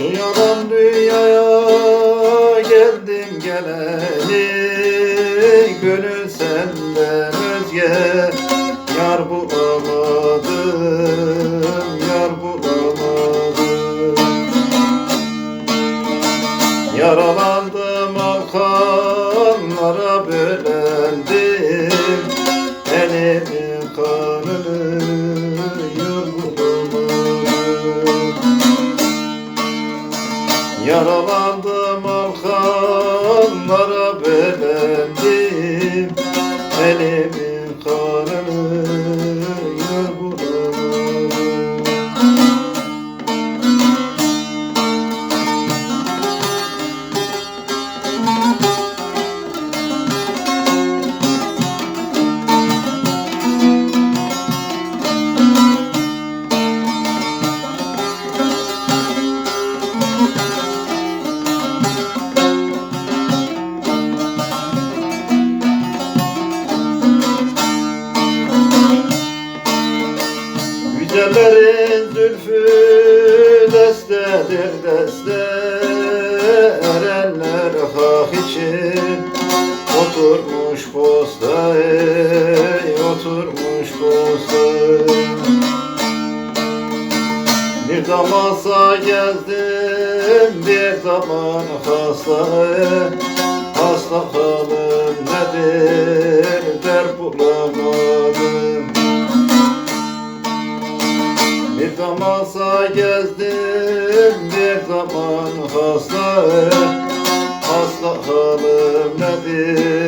Şu Dünyadan dünyaya geldim geleli Gönül senden özge Yar bulamadım, yar bulamadım Yaralandım arkanlara bölendim Elimi kal Güzellerin zülfü destedir deste Erenler hak için oturmuş posta ey Oturmuş posta Bir masa gezdim bir zaman hasta ey Hasta halim zamasa gezdim bir zaman hasta Hasta halim nedir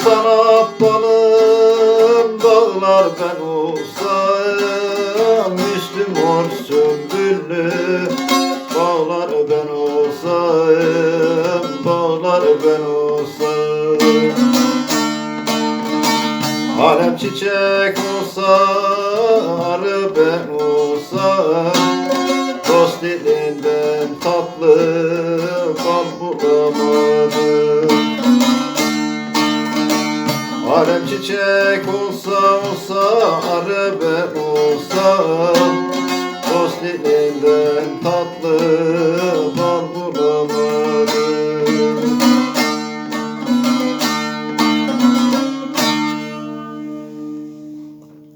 Sultan Abdalım dağlar ben olsam Müslüm or sümbüllü bağlar ben olsam Bağlar ben olsam. Alem çiçek olsa arı ben olsam Dost dilinden tatlı Alem çiçek olsa olsa arı ben olsam Dost dilinden tatlı